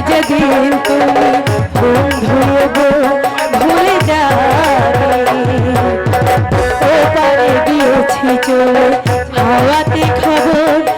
যেদিন তুমি ভুল ভুলে গো ভুলে যাবে দিয়েছি চলে হাওয়াতে খবর